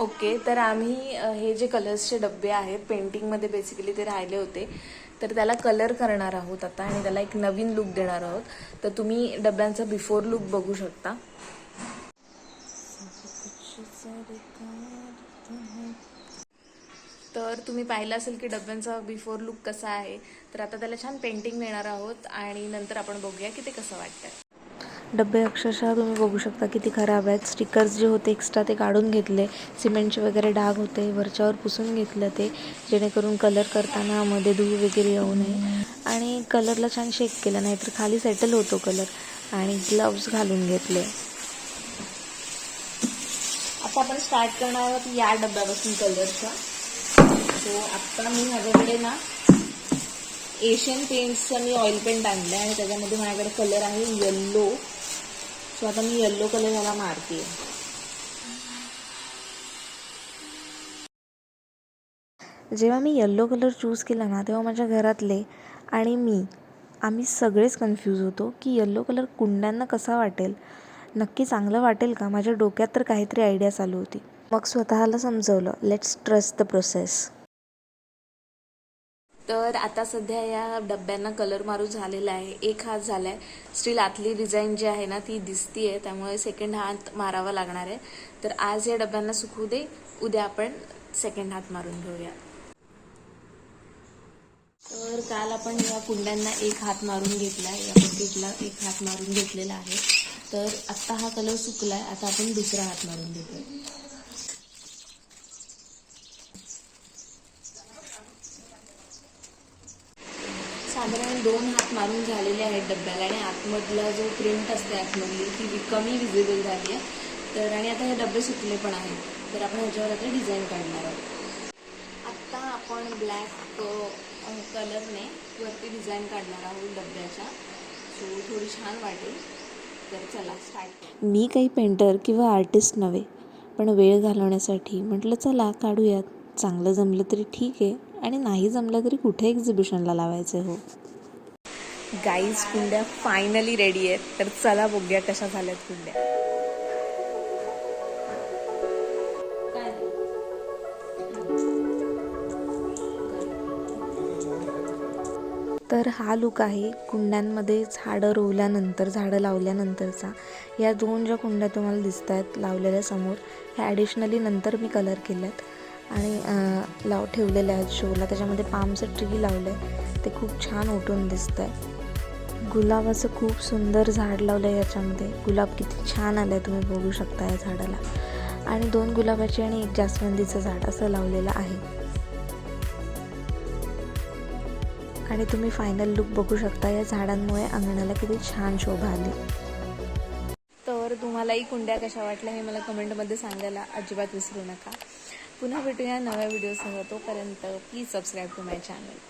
Okay तर आम्ही हे जे कलर्सचे डबे आहेत पेंटिंगमध्ये बेसिकली ते राहिले होते. तर त्याला कलर करणार आहोत आता आणि त्याला एक नवीन लुक देणार आहोत. तर तुम्ही डब्यांचा बिफोर लुक बघू शकता. तर तुम्ही पाहिलं असेल की डब्यांचा बिफोर लुक कसा आहे. तर आता त्याला छान पेंटिंग देणार आहोत आणि नंतर आपण बघूया की ते कसं वाटतं डबे अक्षरशः तुम्ही बघू शकता किती खराब आहेत. स्टिकर्स जे होते एक्स्ट्रा ते काढून घेतले. सिमेंटचे वगैरे डाग होते. वरच्यावर पुसून घेतलं ते. जेणेकरून कलर करताना मध्ये धूळ वगैरे येऊ नये. आणि कलरला छान शेक केलं. नाहीतर खाली सेटल होतो कलर आणि ग्लव्स घालून घेतले. आता आपण स्टार्ट करणार आहोत या डब्यापासून कलरचा सो आता मी माझ्याकडे ना एशियन पेंट्सचं मी ऑइल पेंट आणलं आहे आणि त्याच्यामध्ये माझ्याकडे कलर आहे येल्लो सो आता मी येल्लो कलर याला मारते. जेव्हा मी येल्लो कलर चूज केला ना तेव्हा माझ्या घरातले आणि मी आम्ही सगळेच कन्फ्यूज होतो की येल्लो कलर कुंड्यांना कसा वाटेल? नक्की चांगलं वाटेल का? माझ्या डोक्यात तर काहीतरी आयडिया चालू होती. मग स्वतःला समजवलं लेट्स ट्रस्ट द प्रोसेस तर आता सध्या या डब्यांना कलर मारून झालेला आहे. एक हात झाला आहे स्टील आतली डिझाईन जी आहे ना ती दिसतीये. त्यामुळे सेकंड हात मारावा लागणार आहे. तर आज या डब्यांना सुकू दे. उद्या आपण सेकंड हात मारून घेऊया. तर काल आपण या कुंड्यांना एक हात मारून घेतला या बकेटला एक हात मारून घेतलेला आहे. तर आत्ता हा कलर सुकलाय. आता आपण दुसरा हात मारून घेतोय. साधारण दोन हात मारून झालेले आहेत डब्याला आणि आतमधला जो प्रिंट असते आतमधली ती कमी विजिबल झाली आहे. तर आणि आता हे डबे सुटले पण आहेत. तर आपण ह्याच्यावर आता डिझाईन काढणार आहोत. आत्ता आपण ब्लॅक कलरने वरती डिझाईन काढणार आहोत डब्याच्या. सो थोडी छान वाटेल. तर चला स्टार्ट मी काही पेंटर किंवा आर्टिस्ट नव्हे पण वेळ घालवण्यासाठी म्हटलं चला काढूयात. चांगलं जमलं तरी ठीक आहे आणि नाही जमलं तरी कुठे एक्झिबिशनला लावायचं हो? गाईज कुंड्या फायनली रेडी आहेत. तर चला बघूया कशा झाल्यात कुंड्या. तर हा लुक आहे कुंड्यांमध्ये झाडं रोवल्यानंतर झाडं लावल्यानंतरचा. या दोन ज्या कुंड्या तुम्हाला दिसत आहेत लावलेल्या समोर ह्या ॲडिशनली नंतर मी कलर केल्यात. आणि लाव ठेवलेल्या आहेत शोला. त्याच्यामध्ये पामचं ट्री लावलं आहे ते खूप छान उठून दिसतं आहे गुलाबाचं खूप सुंदर झाड लावलं आहे याच्यामध्ये. गुलाब किती छान आलं आहे तुम्ही बघू शकता या झाडाला. आणि दोन गुलाबाची आणि एक जास्वंदीचं झाड असं लावलेलं आहे. आणि तुम्ही फायनल लुक बघू शकता या झाडांमुळे अंगणाला किती छान शोभा आली. तर तुम्हालाही कुंड्या कशा वाटल्या हे मला कमेंटमध्ये सांगायला अजिबात विसरू नका. पुन्हा भेटूया नव्या व्हिडिओसह तोपर्यंत please subscribe to my channel